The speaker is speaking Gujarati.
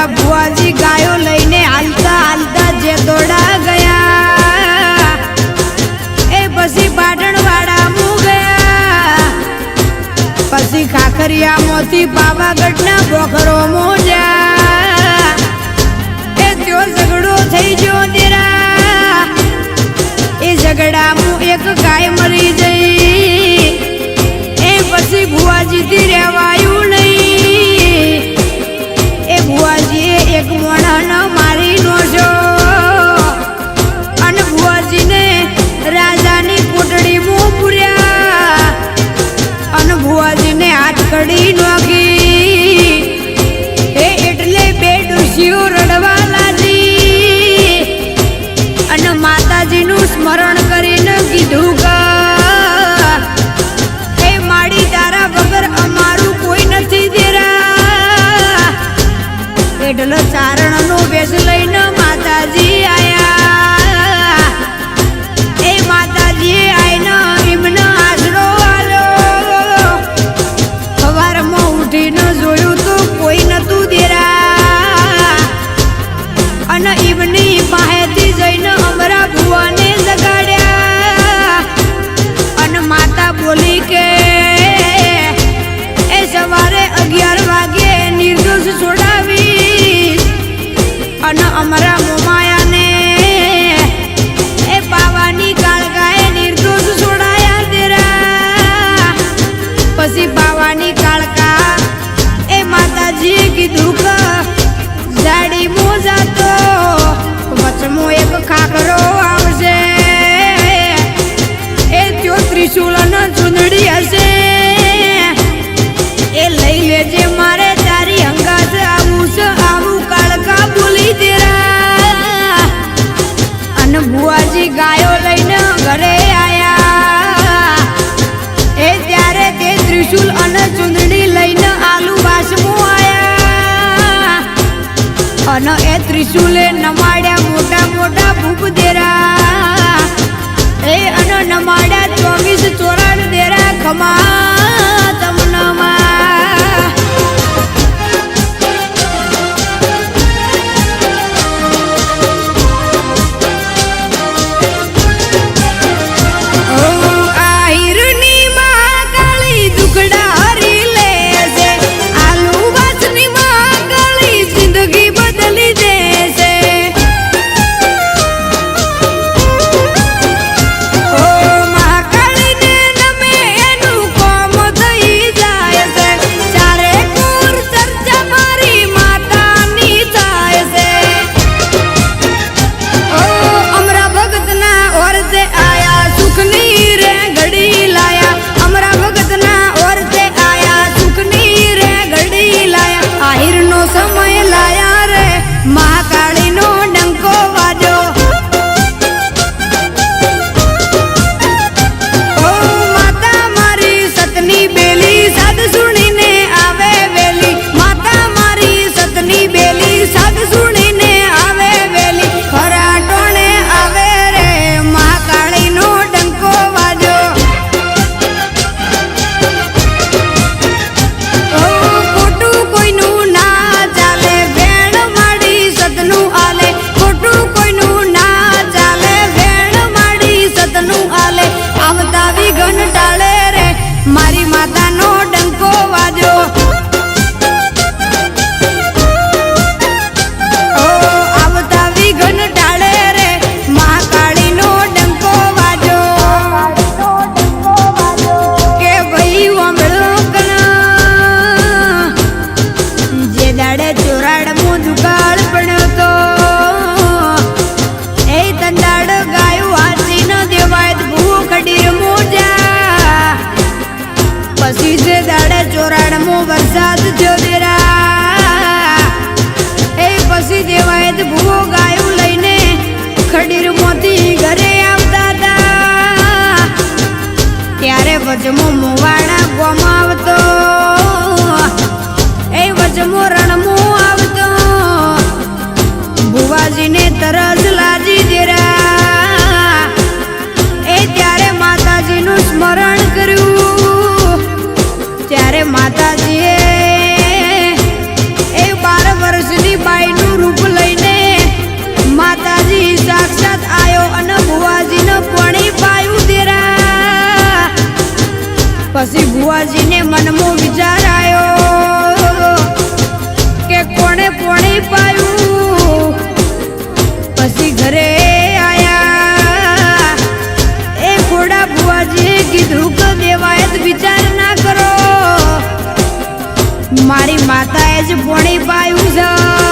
મારા ભુવાજી ગાયો લઈને હાલતા હાલતા જે દોડા ગયા. એ પછી પાટણવાડા મુ ગયા. પછી ખાખરિયામાંથી પાવાગઢના બોખરો મોજા માતાજીનું સ્મરણ કરીને કીધું અને એ ત્રિશુલે નમાડ્યા મોટા મોટા ભૂપ દેરા. એ અને નમાડ્યા ચોવીસ ચોરાડ દેરા ખમા નમા Cho 玩 પછી ભુવાજીને મનમાં વિચાર આવ્યો કે કોણે પોણી પાયું? પછી ઘરે આયા. એ ઘોડા ભુવાજીએ કીધું કે દેવાયત વિચાર ના કરો. મારી માતાએ જ પોણી પાયું છે.